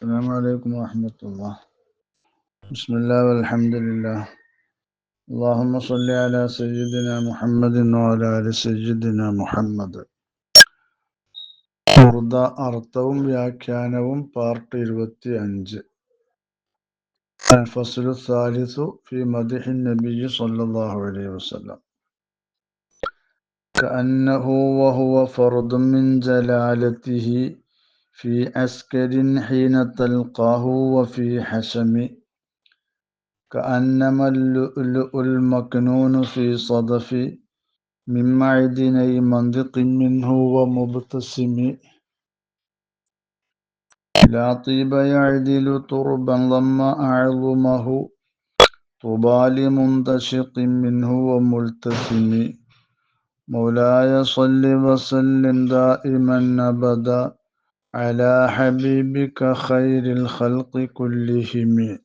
السلام عليكم ورحمة الله بسم الله والحمد لله اللهم صل على سيدنا محمد وعلى آل سيدنا محمد ഉറുദ അർത്ഥവും വ്യാഖ്യാനവും പാർട്ട് ഇരുപത്തി അഞ്ച് الفصل الثالث في مدح النبي صلى الله عليه وسلم كأنه وهو فرد من جلالته في عسكر حين تلقاه وفي حشم كأنما اللؤلؤ المكنون في صدف من معدني منطق منه ومبتسم. لا طيب يعدل تربا ضم أعظمه طوبى لمنتشق منه وملتثم مولاي صل وسلم دائما أبدا. على حبيبك خير الخلق كلهم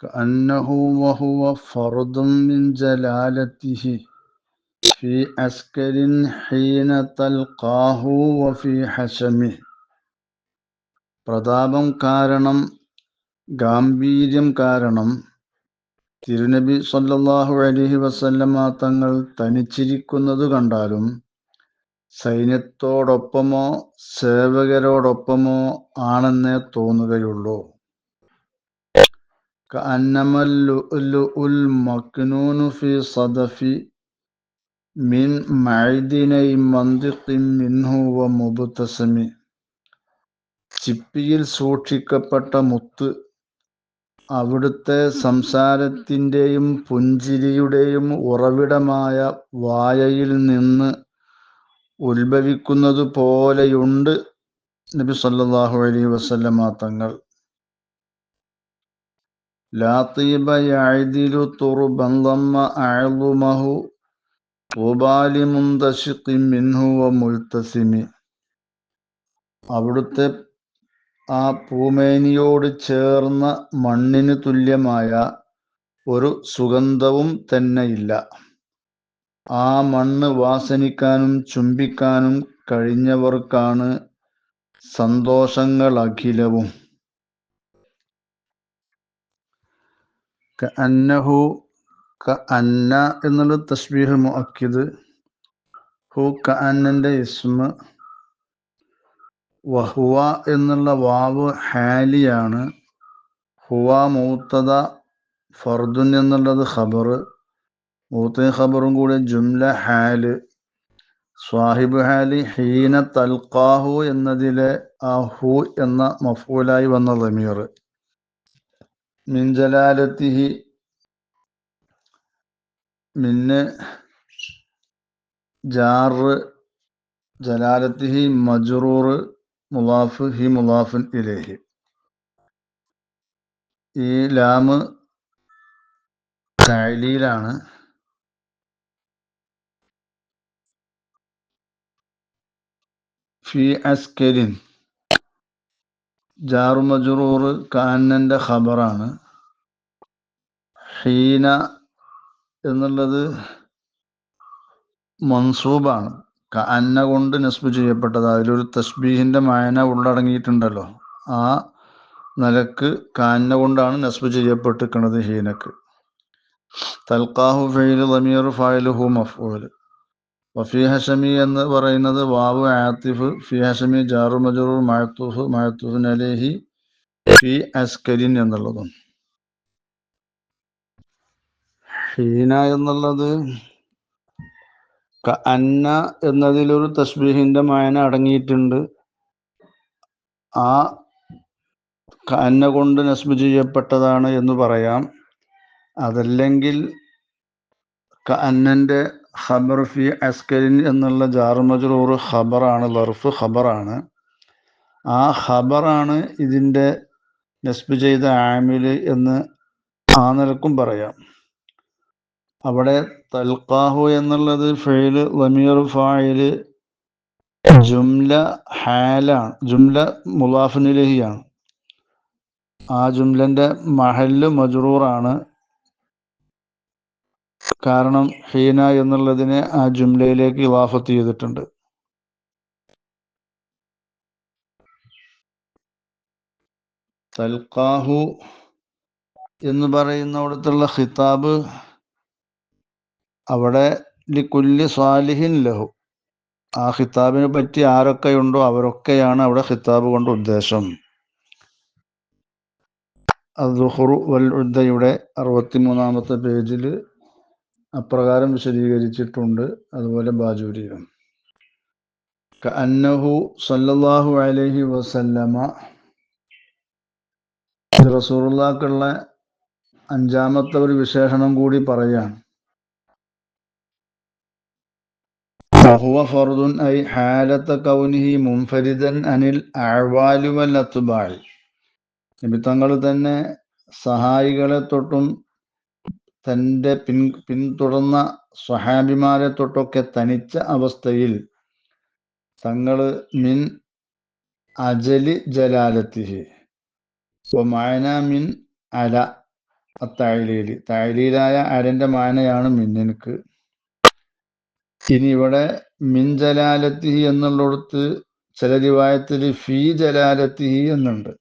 كأنه وهو فرد من جلالته في عسكر حين تلقاه وفي حشمه പ്രതാപം കാരണം ഗാംഭീര്യം കാരണം തിരുനബി സല്ലല്ലാഹു അലൈഹി വസല്ലമ തങ്ങൾ തനിച്ചിരിക്കുന്നത് കണ്ടാലും സൈന്യത്തോടൊപ്പമോ സേവകരോടൊപ്പമോ ആണെന്നേ തോന്നുകയുള്ളൂ. ഫി സദഫി മിൻ മിൻഹു വ ചിപ്പിയിൽ സൂക്ഷിക്കപ്പെട്ട മുത്ത് അവിടുത്തെ സംസാരത്തിന്റെയും പുഞ്ചിരിയുടെയും ഉറവിടമായ വായയിൽ നിന്ന് ഉത്ഭവിക്കുന്നത് പോലെയുണ്ട്. നബി സല്ലല്ലാഹു അലൈഹി വസല്ലമ തങ്ങൾ. ലാത്തീബ യാഴ്തിലു തുറു ബന്ധമ്മ അഴുമഹു പൂബാലി മുന്തശിഖി മിൻഹു വ മുൽതസിമി. അവിടുത്തെ ആ പൂമേനിയോട് ചേർന്ന മണ്ണിന് തുല്യമായ ഒരു സുഗന്ധവും തന്നെയില്ല ആ മണ്ണ് വാസനിക്കാനും ചുംബിക്കാനും കഴിഞ്ഞവർക്കാണ് സന്തോഷങ്ങൾ അഖിലവും അന്നഹു അന്ന എന്നുള്ള തസ്ബീഹ് മുഅക്കിദ് ഹു ക അന്നന്റെ ഇസ്മ വഹുവ എന്നുള്ള വാവ് ഹാലിയാണ്. ഹുവ മൂത്തത ഫർദുൻ എന്നുള്ളത് ഖബർ മൂത്ത ഖബറും കൂടെ ജുംല ഹാൽ. സ്വാഹിബ് ഹാലി ഹീന തൽക്കാഹു എന്നതിലെ ആ ഹു എന്ന മഫൂലായി വന്ന റമീർ മിൻജലാലത്തിഹി മിന്ന് ജാറ്. ജലാലത്തിഹി മജ്റൂർ മുലാഫ് ഹി മുലാഫുൻ ഇലേഹി. ഈ ലാമ് താലീലാണ്. ഫി അസ്കരിൻ. ജാറു മജുറൂർ കാനന്റെ ഖബറാണ്. ഹീന എന്നുള്ളത് മൻസൂബാണ്. അന്ന കൊണ്ട് നസ്ബ് ചെയ്യപ്പെട്ടത്. അതിലൊരു തസ്ബീഹിന്റെ മായന ഉള്ളടങ്ങിയിട്ടുണ്ടല്ലോ. ആ നിലയ്ക്ക് കാന്ന കൊണ്ടാണ് നസ്ബ് ചെയ്യപ്പെട്ടിരിക്കുന്നത് ഹീനക്ക്. തൽക്കാഹു ഫെയിൽ ഫായിലുഹു മഫൂൽ. വഫി ഹഷമി എന്ന് പറയുന്നത് വാവ് ആത്തിഫ് ഫി ഹഷമി ജാറു മജറൂർ മഴത്തൂഫ് മഴത്തുഫ് നലേഹി ഫി അസ്കരിൻ എന്നുള്ളതും. ഹീന എന്നുള്ളത് അന്ന എന്നതിലൊരു തസ്ബീഹിന്റെ മായന അടങ്ങിയിട്ടുണ്ട്. ആ അന്ന കൊണ്ട് നസ്ബ് ചെയ്യപ്പെട്ടതാണ് എന്ന് പറയാം. അതല്ലെങ്കിൽ അന്നന്റെ ഖബർ ഫി അസ്കരിൻ എന്നുള്ള ജാറുമജറൂർ ഖബറാണ് ലർഫ് ഖബറാണ്. ആ ഖബറാണ് ഇതിന്റെ നസ്ബ് ചെയ്ത ആമിൽ എന്ന് ആ നിലക്കും പറയാം. അവിടെ തൽക്കാഹു എന്നുള്ളത് ഫെയിൽ ലമീർ ഫായിൽ ജുംല ഹാലാണ് ജുംല മുലാഫിനിലഹിയാണ് ആ ജുംലന്റെ മഹൽ മജ്റൂറാണ്. കാരണം ഹീന എന്നുള്ളതിനെ ആ ജുംലയിലേക്ക് ഇവാഫത്ത് ചെയ്തിട്ടുണ്ട്. തൽക്കാഹു എന്ന് പറയുന്ന അവിടുത്തുള്ള ഖിതാബ് അവിടെ ലിക്കുല്ലി സാലിഹിൻ ലഹു. ആ ഖിതാബിനെ പറ്റി ആരൊക്കെ ഉണ്ടോ അവരൊക്കെയാണ് അവിടെ ഖിതാബ് കൊണ്ട് ഉദ്ദേശം. അദ്ഹുറു വൽ ഉദ്ദയുടെ അപ്രകാരം വിശദീകരിച്ചിട്ടുണ്ട് അതുപോലെ ബാജൂരിയിലും അന്നഹു സല്ലല്ലാഹു അലൈഹി വസല്ലമ റസൂറുള്ളാക്കുള്ള അഞ്ചാമത്തെ ഒരു വിശേഷണം കൂടി പറയാണ് وهو فرض أي حالة كونه منفردا عن الأعوال والأتباع നബി തങ്ങൾ തന്നെ സഹായികളെ തൊട്ടും തന്റെ പിൻ പിന്തുടർന്ന സ്വഹാബിമാരെ തൊട്ടൊക്കെ തനിച്ച അവസ്ഥയിൽ തങ്ങൾ മിൻ അജലി ജലാലത്തിഹി. മായന മിൻ അല തായലീലി തായലീലായ അരന്റെ മായനയാണ് മിന്നിനക്ക് ഇനി ഇവിടെ മിൻ ജലാലത്തിഹി എന്നുള്ളിടത്ത് ചില റിവായത്തിൽ ഫീ ജലാലത്തിഹി എന്നുണ്ട്.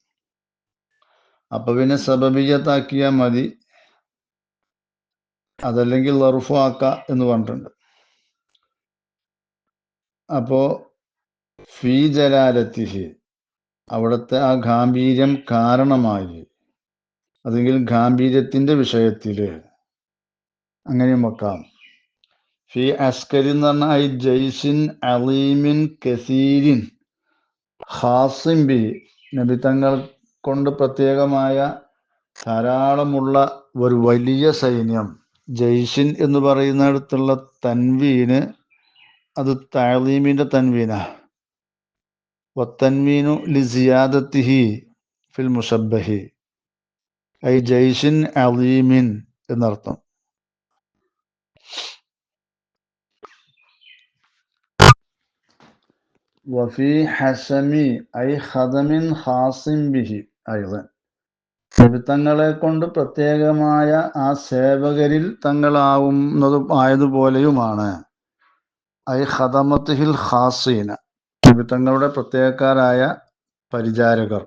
അപ്പൊ പിന്നെ സബബിയത്താക്കിയാൽ മതി. അതല്ലെങ്കിൽ ലറുഫാക്ക എന്ന് പറഞ്ഞിട്ടുണ്ട്. അപ്പോ ഫീ ജലാലത്തിഹി അവിടുത്തെ ആ ഗാംഭീര്യം കാരണമായി. അതെങ്കിൽ ഗാംഭീര്യത്തിന്റെ വിഷയത്തിൽ അങ്ങനെയും വെക്കാം. ഫി അസ്കരി എന്ന് പറഞ്ഞാൽ ഐ ജയ്സിൻ അലീമിൻ കസീരിൻ ഹാസിം ബി നബി തങ്ങൾ കൊണ്ട് പ്രത്യേകമായ ധാരാളമുള്ള ഒരു വലിയ സൈന്യം ജയ്ഷിൻ എന്ന് പറയുന്നിടത്തുള്ള തൻവീന് അത് താഴീമിന്റെ തൻവീന. വത്തൻവീനു ലിസിയാദത്തിഹി ഫിൽ മുഷബഹി ഐ ജയ്ഷിൻ അലീമിൻ എന്നർത്ഥം. വഫി ഹസമി ഐ ഖദമിൻ ഖാസിം ബിഹി അയ്വൻ തങ്ങളെ കൊണ്ട് പ്രത്യേകമായ ആ സേവകരിൽ തങ്ങളാവുന്നതും ആയതുപോലെയുമാണ്. ഐ ഖദമത്തിഹിൽ ഹാസീന തങ്ങളുടെ പ്രത്യേകക്കാരായ പരിചാരകർ.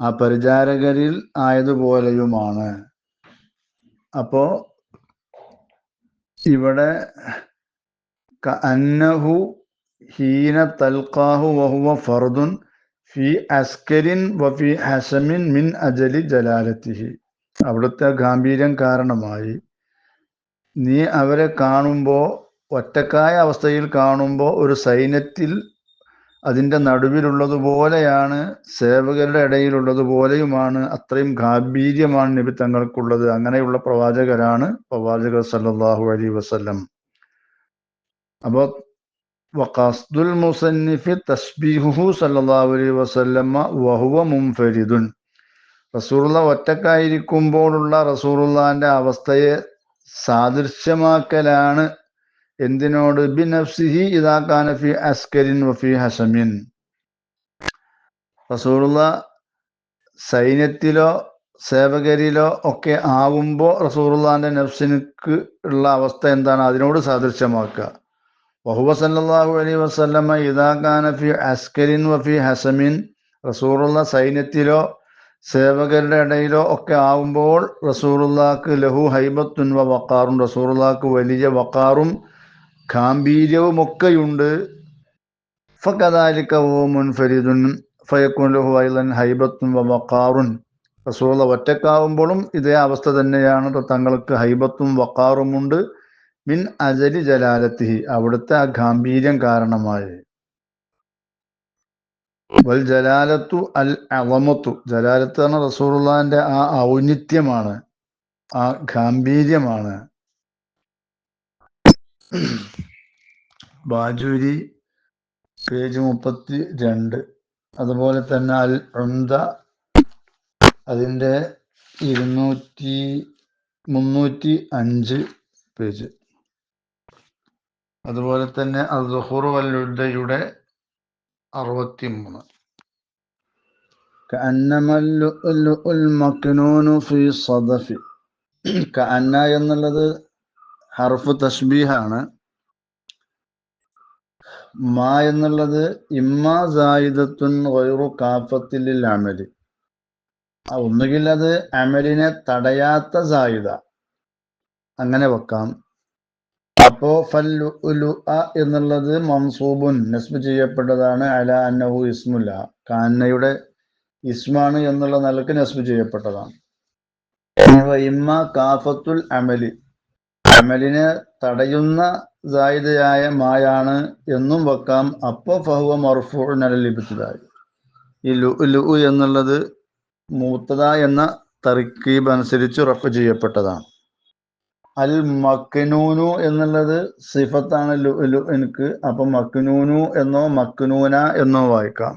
ആ പരിചാരകരിൽ ആയതുപോലെയുമാണ്. അപ്പോ ഇവിടെ അന്നഹു ഹീന തൽക്കാഹു വഹുവ ഫർദുൻ ഫി അസ്കരിൻ വഫി ഹസമിൻ മിൻ അജലി ജലാലത്തിഹി. അവിടുത്തെ ഗാംഭീര്യം കാരണമായി. നീ അവരെ കാണുമ്പോൾ ഒറ്റക്കായ അവസ്ഥയിൽ കാണുമ്പോൾ ഒരു സൈന്യത്തിൽ അതിന്റെ നടുവിലുള്ളതുപോലെയാണ് സേവകരുടെ ഇടയിലുള്ളതുപോലെയുമാണ് അത്രയും ഗാംഭീര്യമാണ് നബി തങ്ങൾക്കുള്ളത്. അങ്ങനെയുള്ള പ്രവാചകരാണ് പ്രവാചകർ സല്ലാഹു അലൈഹി വസല്ലം. അപ്പോൾ വഖസ്ദുൽ മുസന്നിഫി തസ്ബീഹു സല്ലല്ലാഹു അലൈഹി വസല്ലമ വഹുവ മുൻഫരിദുൻ റസൂറുള്ള ഒറ്റക്കായിരിക്കുമ്പോഴുള്ള റസൂറുള്ളാന്റെ അവസ്ഥയെ സാദൃശ്യമാക്കലാണ്. എന്തിനോട്? ബി നഫ്സിഹി ഇതാക്കാന ഫി അസ്കരിൻ വഫി ഹസമിൻ. റസൂറുള്ള സൈന്യത്തിലോ സേവകരിലോ ഒക്കെ ആവുമ്പോൾ റസൂറുള്ളാന്റെ നഫ്സിനുക്ക് ഉള്ള അവസ്ഥ എന്താണ്? അതിനോട് സാദൃശ്യമാക്കുക. വഹുവ സല്ലല്ലാഹു അലൈഹി വസല്ലമ ഇദാ كان ഫി അസ്കരിൻ വഫി ഹസമിൻ. റസൂറുള്ള സൈന്യത്തിലോ സേവകരുടെ ഇടയിലോ ഒക്കെ ആവുമ്പോൾ റസൂറുള്ളാക്ക് ലഹു ഹൈബത്തുൻ വ വക്കാറും റസൂറുള്ളാക്ക് വലിയ വക്കാറും ഗാംഭീര്യവും ഒക്കെയുണ്ട്. ഫകദാലിക വ മുൻഫരിദുൻ ഫയക്കുൻ ലഹു ഐലൻ ഹൈബത്തുൻ വ വക്കാറുൻ റസൂറുള്ള ഒറ്റക്കാവുമ്പോഴും ഇതേ അവസ്ഥ തന്നെയാണ്. തങ്ങൾക്ക് ഹൈബത്തും വക്കാറുമുണ്ട് മിൻ അജലി ജലാലത്തിഹി അവിടുത്തെ ആ ഗാംഭീര്യം കാരണമായി. വൽ ജലാലത്തു അൽ അവമത്തു ജലാലത്ത് എന്ന റസൂറുള്ളാന്റെ ആ ഔന്നിത്യമാണ് ആ ഗാംഭീര്യമാണ്. ബാജൂരി പേജ് മുപ്പത്തി രണ്ട് അതുപോലെ തന്നെ അൽ ഉന്ത അതിന്റെ ഇരുന്നൂറ്റി മുന്നൂറ്റി അഞ്ച് പേജ്. അതുപോലെ തന്നെ അൽഹുർ വല്ലുഡയുടെ അറുപത്തി മൂന്ന് كأنما اللؤلؤ المكنون في صدف كأن എന്നുള്ളത് ഹർഫ് തഷ്ബീഹാണ് മാ എന്നുള്ളത് ഇമ്മ സായിദത്തുൻ വൈറു കാഫത്തിൽ അമലി ആ, ഒന്നുകിൽ അത് അമലിനെ തടയാത്ത സായുധ അങ്ങനെ വെക്കാം അപ്പോ എന്നുള്ളത് മൻസൂബുൻ നസ്ബ് ചെയ്യപ്പെട്ടതാണ് അല അന്നഹു ഇസ്മുല്ല. കാന്നയുടെ ഇസ്മാണ് എന്നുള്ള നിലയ്ക്ക് നസ്ബ് ചെയ്യപ്പെട്ടതാണ്. ഇമ്മ കാഫത്തുൽ അമലി. അമലിനെ തടയുന്ന സായുധയായ മായാണ് എന്നും വെക്കാം. അപ്പോ ഫഹുവ മർഫൂ ലഭിച്ചതായി ഈ ലു ലു എന്നുള്ളത് മൂത്തത എന്ന തർക്കീബ് അനുസരിച്ച് റഫ് ചെയ്യപ്പെട്ടതാണ്. അൽ മക്നൂനു എന്നുള്ളത് സിഫത്താണ് എനിക്ക്. അപ്പൊ മക്നൂനു എന്നോ മക്നൂന എന്നോ വായിക്കാം.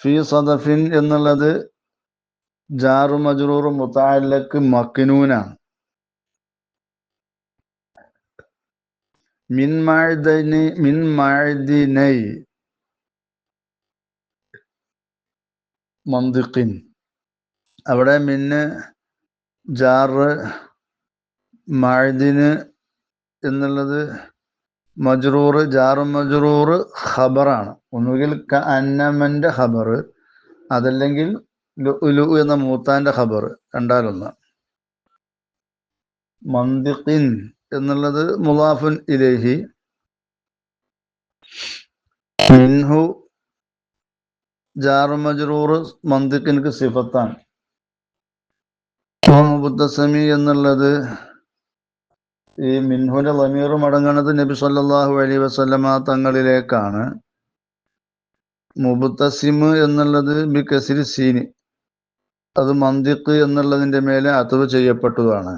ഫി സദഫിൻ എന്നുള്ളത് ജാറു മജ്റൂർ മുത്താലക്ക് മക്നൂനാണ് മിൻ മിൻ അവിടെ മിന്ന് ജാറ് മഅദിന് എന്നുള്ളത് മജ്റൂർ ജാറു മജ്റൂർ ഖബറാണ്. ഒന്നുകിൽ ക അന്നമന്റെ ഖബർ അതല്ലെങ്കിൽ ലു എന്ന മൂത്താന്റെ ഖബർ രണ്ടാലൊന്ന്. മന്തിഖിൻ എന്നുള്ളത് മുലാഫുൻ ഇലേഹി. മിൻഹു ജാറു മജ്റൂർ മന്തിഖിൻക്ക് സിഫത്താണ്. മുബത്തസമി എന്നുള്ളത് ഈ മിൻഹുന്റെ ലമീർ മടങ്ങുന്നത് നബി സല്ലാഹു അലൈഹി വസല്ലമ തങ്ങളിലേക്കാണ്. മുബത്തസിമ് എന്നുള്ളത് ബി കസിരി സീന് അത് മന്തിഖ് എന്നുള്ളതിന്റെ മേലെ അതവ് ചെയ്യപ്പെട്ടതാണ്.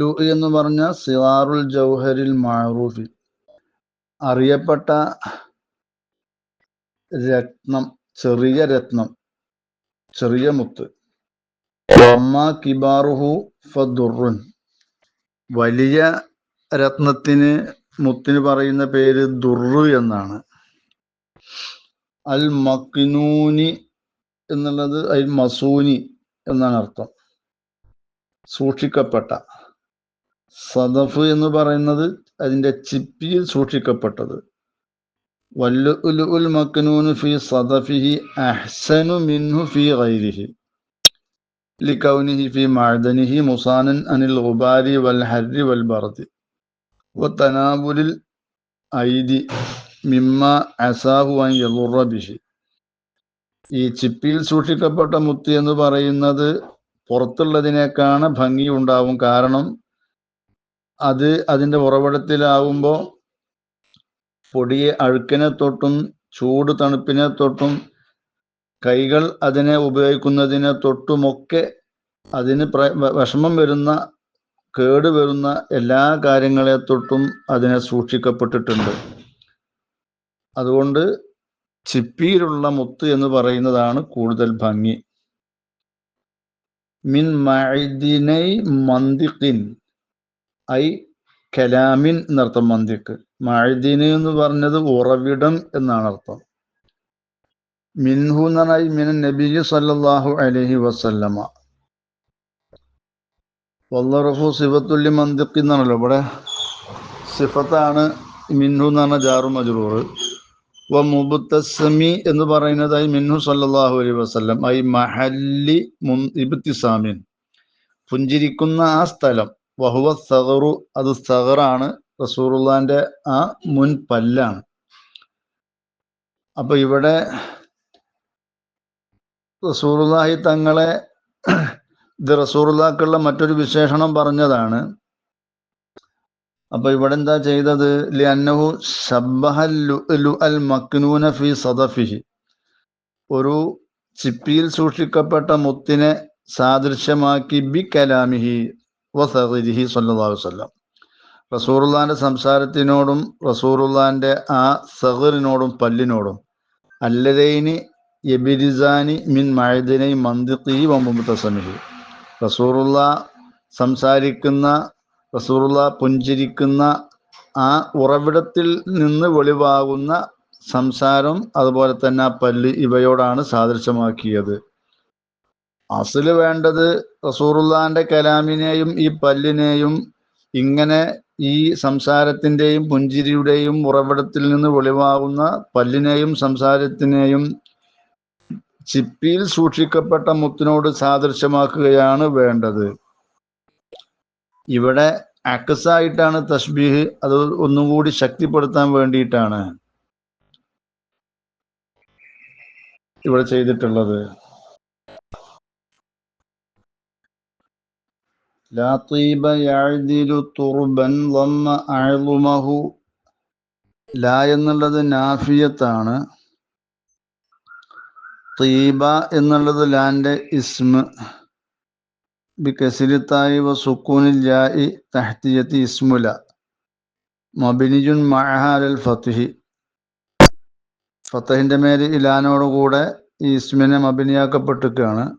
ലു എന്ന് പറഞ്ഞ സിറാറുൽ ജൗഹരിൽ മാറൂഫി അറിയപ്പെട്ട രത്നം ചെറിയ രത്നം ചെറിയ മുത്ത്. വലിയ രത്നത്തിന് മുത്തിന് പറയുന്ന പേര് ദുർറ് എന്നാണ്. അൽ മക്നൂനി എന്നുള്ളത് അൽ മസൂനി എന്നാണ് അർത്ഥം. സൂക്ഷിക്കപ്പെട്ട. സദഫ് എന്ന് പറയുന്നത് അതിന്റെ ചിപ്പിയിൽ സൂക്ഷിക്കപ്പെട്ടത്. വല്ലു ഉൽ മക്നൂന് ഫി സദഫിഹി അഹ്സനു മിൻഹു ഫി ഗൈരിഹി. لكونه في معدنه مصانا عن الغبار والحر والبرد وتناول الأيدي مما عساه أن يضر به ഈ ചിപ്പിയിൽ സൂക്ഷിക്കപ്പെട്ട മുത്ത് എന്ന് പറയുന്നത് പുറത്തുള്ളതിനേക്കാണ് ഭംഗി ഉണ്ടാവും കാരണം അത് അതിൻ്റെ ഉറവിടത്തിലാവുമ്പോൾ പൊടിയെ അഴുക്കിനെ തൊട്ടും ചൂട് തണുപ്പിനെ തൊട്ടും കൈകൾ അതിനെ ഉപയോഗിക്കുന്നതിനെ തൊട്ടുമൊക്കെ അതിന് പ്ര വിഷമം വരുന്ന കേട് വരുന്ന എല്ലാ കാര്യങ്ങളെ തൊട്ടും അതിനെ സൂക്ഷിക്കപ്പെട്ടിട്ടുണ്ട്. അതുകൊണ്ട് ചിപ്പിയിലുള്ള മുത്ത് എന്ന് പറയുന്നതാണ് കൂടുതൽ ഭംഗി. മിൻ മൈദിനൈ മന്തിഖിൻ ഐ കലാമിൻ എന്നർത്ഥം മന്തിക്ക്. മൈദിന് എന്ന് പറഞ്ഞത് ഉറവിടം എന്നാണ് അർത്ഥം മിൻഹു എന്ന് പറഞ്ഞാൽ മിനൻ സല്ലാഹു അലഹി വസല്ലമ. വല്ലറഫു സിഫത്തുല്ലി മന്തിഖ് എന്നാണല്ലോ ഇവിടെ സിഫത്താണ് മിൻഹു എന്ന് പറഞ്ഞ ജാറു മജ്റൂർ. വ മുബുത്തസമി എന്ന് പറയുന്നതായി മിൻഹു സല്ലാഹു അലൈഹി വസ്ലം ഐ മഹല്ലി മുൻ ഇബ്തിസാമിൻ. പുഞ്ചിരിക്കുന്ന ആ സ്ഥലം. വഹുവ സഹറു അത് സഹറാണ് റസൂറുല്ലാന്റെ ആ മുൻ പല്ലാണ്. അപ്പൊ ഇവിടെ റസൂറുല്ലാഹി തങ്ങളെ ഇത് റസൂറുല്ലാക്കുള്ള മറ്റൊരു വിശേഷണം പറഞ്ഞതാണ്. അപ്പൊ ഇവിടെ എന്താ ചെയ്തത്? ലിഅന്നഹു ശബ്ബഹൽ ലുഅ്ലു അൽ മക്നൂന ഫി സദഫിഹി. ഒരു ചിപ്പിയിൽ സൂക്ഷിക്കപ്പെട്ട മുത്തിനെ സാദൃശ്യമാക്കി ബി കലാമിഹി വസഹിഹി വസല്ലം. റസൂറുല്ലാന്റെ സംസാരത്തിനോടും റസൂറുല്ലാന്റെ ആ സഹറിനോടും പല്ലിനോടും അല്ലതൈനി യബിരിസാനി മിൻ മഴദിനൈ മന്ദിഖി വമ്പുത്തസമിഹി റസൂറുള്ള സംസാരിക്കുന്ന റസൂറുള്ള പുഞ്ചിരിക്കുന്ന ആ ഉറവിടത്തിൽ നിന്ന് വെളിവാകുന്ന സംസാരം അതുപോലെ തന്നെ ആ പല്ല് ഇവയോടാണ് സാദൃശ്യമാക്കിയത്. അസിൽ വേണ്ടത് റസൂറുല്ലാന്റെ കലാമിനെയും ഈ പല്ലിനെയും ഇങ്ങനെ ഈ സംസാരത്തിന്റെയും പുഞ്ചിരിയുടെയും ഉറവിടത്തിൽ നിന്ന് വെളിവാകുന്ന പല്ലിനെയും സംസാരത്തിനെയും ചിപ്പിയിൽ സൂക്ഷിക്കപ്പെട്ട മുത്തിനോട് സാദൃശ്യമാക്കുകയാണ് വേണ്ടത്. ഇവിടെ അക്കസായിട്ടാണ് തസ്ബീഹ് അത് ഒന്നും കൂടി ശക്തിപ്പെടുത്താൻ വേണ്ടിയിട്ടാണ് ഇവിടെ ചെയ്തിട്ടുള്ളത്. ലാത്തീബ യാഴ്തിരു തുർബൻ ലമ്മ അഴുമഹു ലാ എന്നുള്ളത് നാഫിയത്താണ്. തീബ എന്നുള്ളത് ലാന്റെ ഇസ്മ. ബിക്കസിലിത്തായി വ സുക്കൂനിൽ ജായി തഹ്തിയത്തി ഇസ്മുല. മബിനിജുൻ മഹാലൽ ഫത്തുഹി ഫത്തഹിന്റെ മേൽ ഇലാനോടുകൂടെ ഈ ഇസ്മിനെ മബിനിയാക്കപ്പെട്ടിരിക്കുകയാണ്.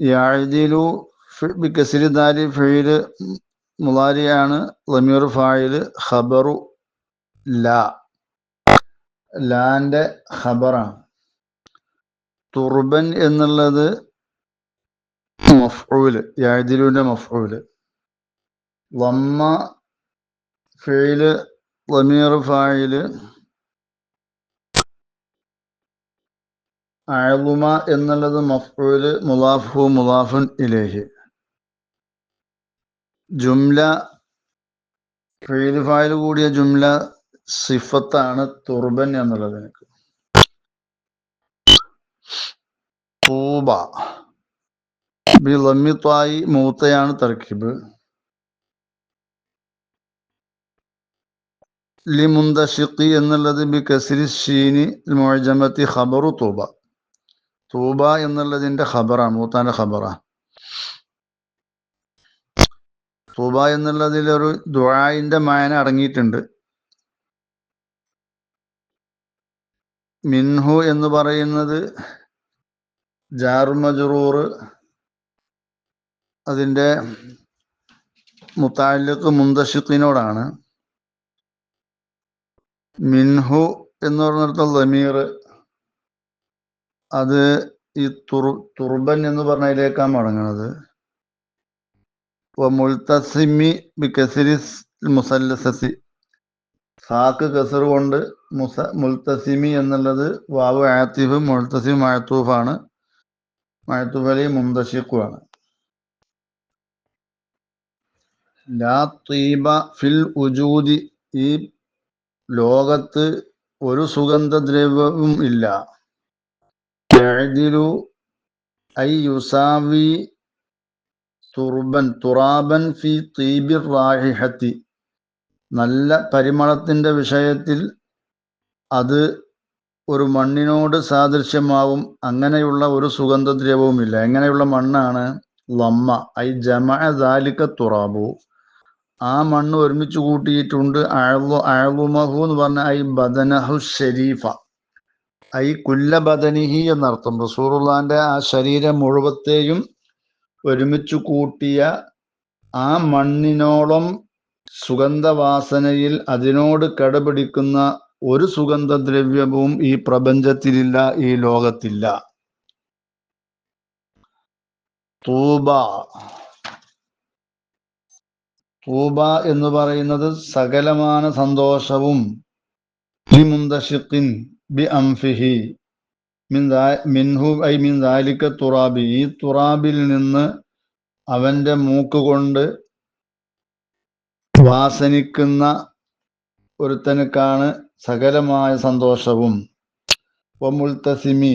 യാഴ്ദിലു ബിക്കസിലി ദാലി ഫീൽ മുലാരിയാണ് ലമീർ ഫായിൽ ഖബറു ലാ. ലാന്റെ ഖബറാണ്. തുർബൻ എന്നുള്ളത് മഫ്ഊൽ യാദിലുവിന്റെ മഫ്ഊൽ. വമ്മ ഫെയിൽ വമീർ ഫായിൽ. അഴുമ എന്നുള്ളത് മഫ്ഊൽ മുലാഫു മുലാഫുൻ ഇലേഹി. ജുംല ഫീൽ ഫായിൽ കൂടിയ ജുംല സിഫത്താണ് തുർബൻ എന്നുള്ളത് എനിക്ക് തൂബ ബി ലമ്മിത്തായി മൂത്തയാണ് തർക്കിബ്. ലി മുന്തഷിഖി എന്നുള്ളത് ബി കസിരി ഷീനി മുഴജമത്തി ഖബറു തൂബ. തൂബ എന്നുള്ളതിന്റെ ഖബറാണ് മൂത്താന്റെ ഖബറാണ് തൂബ എന്നുള്ളതിലൊരു ഒരു ദുആയിന്റെ മായന അടങ്ങിയിട്ടുണ്ട്. മിൻഹു എന്ന് പറയുന്നത് ജാറുമജറൂർ അതിന്റെ മുത്താലിക്ക് മുന്തഷിഖിനോടാണ്. മിൻഹു എന്ന് പറഞ്ഞിടത്ത ലമീർ അത് ഈ തുർ തുർബൻ എന്ന് പറഞ്ഞതിലേക്കാണ് മടങ്ങുന്നത് മുൽത്തസിമി ബിക്കസിരി മുസല്ലസസി. സാക്ക് കസർ കൊണ്ട് മുസ മുൽത്തസിമി എന്നുള്ളത് വാവ് ആത്തിഫ് മുൽത്തസിം മഴത്തൂഫാണ് മഴത്തൂഫ് മുന്തശിക്കുവാണ് മുന്തഷിഖുമാണ് ലാ തീബ ഫിൽ ഉജൂദി. ഈ ലോകത്ത് ഒരു സുഗന്ധദ്രവ്യവും ഇല്ല. യഅ്ദിലു ഐ യുസാവി തുർബൻ തുറാബൻ ഫി തീബിർ റാഹിഹത്തി. നല്ല പരിമളത്തിന്റെ വിഷയത്തിൽ അത് ഒരു മണ്ണിനോട് സാദൃശ്യമാവും അങ്ങനെയുള്ള ഒരു സുഗന്ധദ്രവവുമില്ല. എങ്ങനെയുള്ള മണ്ണാണ്? ലമ്മ ഐ ജമ ദാലിക തുറാബു. ആ മണ്ണ് ഒരുമിച്ച് കൂട്ടിയിട്ടുണ്ട്. അഴവു അഴവുമഹു എന്ന് പറഞ്ഞ ഐ ബദനഹു ഷരീഫ ഐ കുല്ല ബദനിഹി എന്നർത്ഥം. റസൂറുള്ളാന്റെ ആ ശരീരം മുഴുവത്തെയും ഒരുമിച്ച് കൂട്ടിയ ആ മണ്ണിനോളം സുഗന്ധവാസനയിൽ അതിനോട് കടപിടിക്കുന്ന ഒരു സുഗന്ധദ്രവ്യവും ഈ പ്രപഞ്ചത്തിലില്ല ഈ ലോകത്തില്ല. തൂബ. തൂബ എന്ന് പറയുന്നത് സകലമാന സന്തോഷവും. ബി മിൻഹു ഐ മിൻ തുറാബി. ഈ തുറാബിൽ നിന്ന് അവന്റെ മൂക്ക് കൊണ്ട് വാസനിക്കുന്ന ഒരുത്തനുക്കാണ് സകലമായ സന്തോഷവും. വമുൽത്തസിമി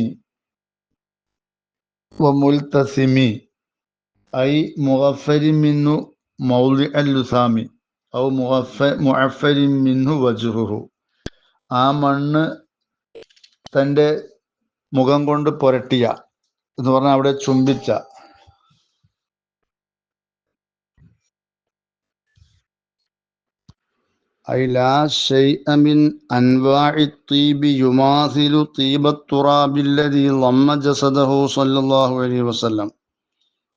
വമുൽത്തസിമി ഐ മുഗഫരി മിന്നു മൗലി അൽ ലുസാമി. ഔ മുഅഫരി മിന്നു വജുഹു ആ മണ്ണ് തന്റെ മുഖം കൊണ്ട് പുരട്ടിയ. എന്ന് പറഞ്ഞാൽ അവിടെ ചുംബിച്ച. أي لا شيء من أنواع الطيب يماثل طيب التراب الذي ضم جسده صلى الله عليه وسلم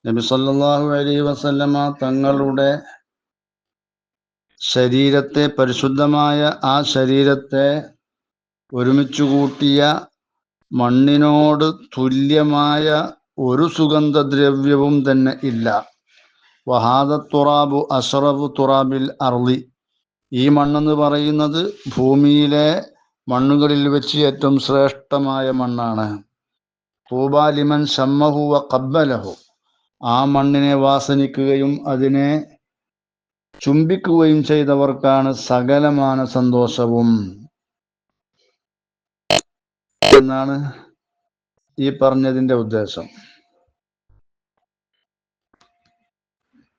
നബി സല്ലല്ലാഹു അലൈഹി വസല്ലമ തങ്ങളുടെ ശരീരത്തെ പരിശുദ്ധമായ ആ ശരീരത്തെ ഒരുമിച്ച് കൂട്ടിയ മണ്ണിനോട് തുല്യമായ ഒരു സുഗന്ധദ്രവ്യവും തന്നെ ഇല്ല വഹാദ തുറാബു അഷറബു തുറാബിൽ അർളി ഈ മണ്ണെന്ന് പറയുന്നത് ഭൂമിയിലെ മണ്ണുകളിൽ വെച്ച് ഏറ്റവും ശ്രേഷ്ഠമായ മണ്ണാണ്. പൂബാലിമൻ ലിമൻ ഷമ്മഹു വ കബ്ബലഹു. ആ മണ്ണിനെ വാസനിക്കുകയും അതിനെ ചുംബിക്കുകയും ചെയ്തവർക്കാണ് സകലമാന സന്തോഷവും. എന്നാണ് ഈ പറഞ്ഞതിന്റെ ഉദ്ദേശം.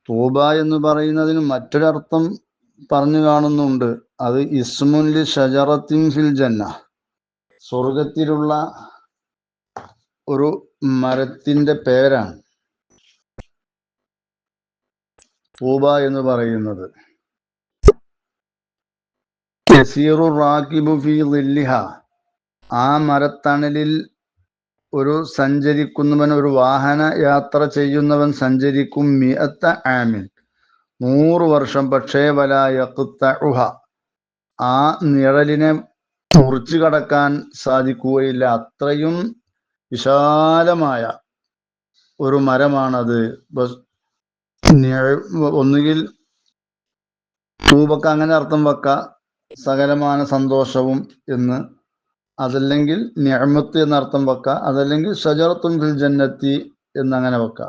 തൂബ എന്ന് പറയുന്നതിന് മറ്റൊരർത്ഥം പറഞ്ഞു കാണുന്നുണ്ട്. അത് ഇസ്മുൻലി ഷജറത്തിൻ ഫിൽ ജന്ന. സ്വർഗത്തിലുള്ള ഒരു മരത്തിന്റെ പേരാണ്. പൂബ എന്ന് പറയുന്നത്. ആ മരത്തണലിൽ ഒരു സഞ്ചരിക്കുന്നവൻ ഒരു വാഹന യാത്ര ചെയ്യുന്നവൻ സഞ്ചരിക്കും മിയത്ത ആമിൻ. നൂറ് വർഷം പക്ഷേ വലായക്കുത്ത ആ നിഴലിനെ മുറിച്ചു കടക്കാൻ സാധിക്കുകയില്ല. അത്രയും വിശാലമായ ഒരു മരമാണത്. ഒന്നുകിൽ തൂപക്ക അങ്ങനെ അർത്ഥം വെക്ക. സകലമാന സന്തോഷവും എന്ന്. അതല്ലെങ്കിൽ നിഅമത്ത് എന്നർത്ഥം വെക്ക. അതല്ലെങ്കിൽ ഷജറത്തും ഫിൽ ജന്നത്തി എന്നങ്ങനെ വെക്ക.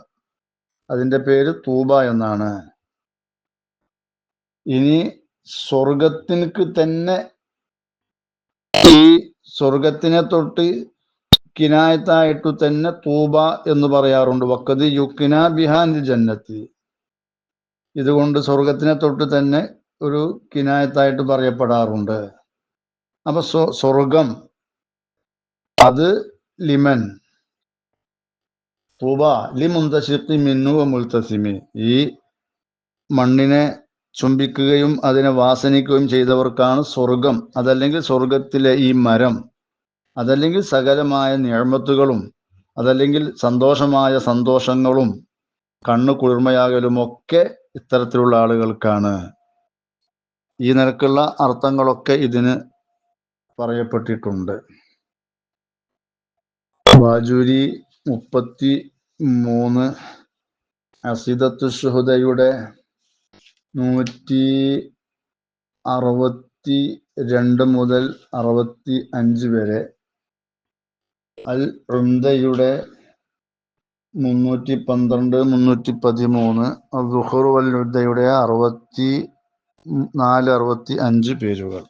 അതിന്റെ പേര് തൂബ എന്നാണ്. ഇനി സ്വർഗത്തിനക്ക് തന്നെ ഈ സ്വർഗത്തിനെ തൊട്ട് കിനായത്തായിട്ടു തന്നെ തൂബ എന്ന് പറയാറുണ്ട്. വക്കത് യുക്കിന ബിഹാൻ ജന്നത്തി. ഇതുകൊണ്ട് സ്വർഗത്തിനെ തൊട്ട് തന്നെ ഒരു കിനായത്തായിട്ട് പറയപ്പെടാറുണ്ട്. അപ്പൊ സ്വ- സ്വർഗം അത് ലിമൻ. തൂബ ലി മിന്നുവ മുൽത്തസിമി. ഈ മണ്ണിനെ ചുംബിക്കുകയും അതിനെ വാസനിക്കുകയും ചെയ്തവർക്കാണ് സ്വർഗം. അതല്ലെങ്കിൽ സ്വർഗത്തിലെ ഈ മരം അതല്ലെങ്കിൽ സകലമായ നിഴമത്തുകളും അതല്ലെങ്കിൽ സന്തോഷമായ സന്തോഷങ്ങളും കണ്ണു കുളിർമയാകലും ഒക്കെ ഇത്തരത്തിലുള്ള ആളുകൾക്കാണ്. ഈ നിരക്കുള്ള അർത്ഥങ്ങളൊക്കെ ഇതിന് പറയപ്പെട്ടിട്ടുണ്ട്. വാജൂരി മുപ്പത്തി മൂന്ന് അസിദത്തു ഷുഹദയുടെ നൂറ്റി അറുപത്തി രണ്ട് മുതൽ അറുപത്തി അഞ്ച് വരെ. അൽ ഉംദയുടെ മുന്നൂറ്റി പന്ത്രണ്ട് മുന്നൂറ്റി പതിമൂന്ന് ദുഹറു അൽ ഉദ്ദയുടെ അറുപത്തി നാല് അറുപത്തി അഞ്ച് പേരുകൾ.